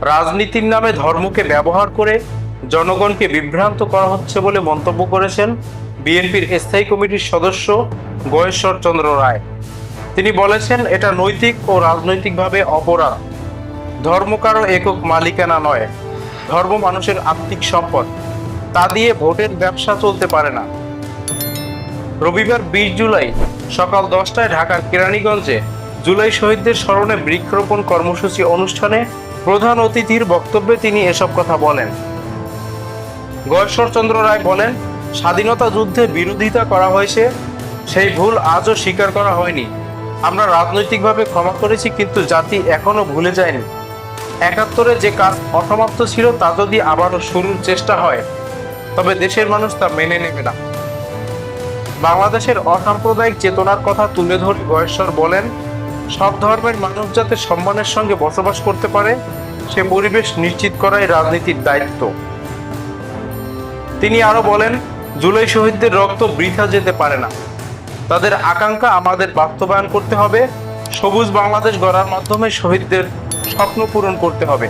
রাজনীতির নামে ধর্মকে ব্যবহার করে জনগণকে বিভ্রান্ত করা হচ্ছে বলে মন্তব্য করেছেন বিএনপির স্থায়ী কমিটির সদস্য গয়েশ্বর চন্দ্র রায়। তিনি বলেছেন, এটা নৈতিক ও রাজনৈতিকভাবে অপরাধ। ধর্ম কারও একক মালিকানা নয়। ধর্ম মানুষের আত্মিক সম্পদ। তা দিয়ে ভোটের ব্যবসা চলতে পারে না। রবিবার বিশ জুলাই সকাল দশটায় ঢাকার কেরানীগঞ্জে জুলাই শহীদদের স্মরণে বৃক্ষরোপণ কর্মসূচি অনুষ্ঠানে প্রধান অতিথির বক্তব্যে তিনি এসব কথা বলেন। গয়েশ্বরচন্দ্র রায় বলেন, স্বাধীনতা যুদ্ধে বিরোধিতা করা হয়েছে, সেই ভুল আজও স্বীকার করা হয়নি। আমরা রাজনৈতিকভাবে ক্ষমা করেছি, কিন্তু জাতি এখনও ভুলে যায়নি। একাত্তরে যে কাজ অসমাপ্ত ছিল, তা যদি আবারও শুরুর চেষ্টা হয়, তবে দেশের মানুষ তা মেনে নেবে না। বাংলাদেশের অসাম্প্রদায়িক চেতনার কথা তুলে ধরে গয়েশ্বর বলেন সব ধর্মের মানুষ যাতে সম্মানের সঙ্গে বসবাস করতে পারে, সে পরিবেশ নিশ্চিত করাই রাজনীতির দায়িত্ব। তিনি আরও বলেন, জুলাই শহীদদের রক্ত বৃথা যেতে পারে না। তাদের আকাঙ্ক্ষা আমাদের বাস্তবায়ন করতে হবে, সবুজ বাংলাদেশ গড়ার মাধ্যমে শহীদদের স্বপ্ন পূরণ করতে হবে।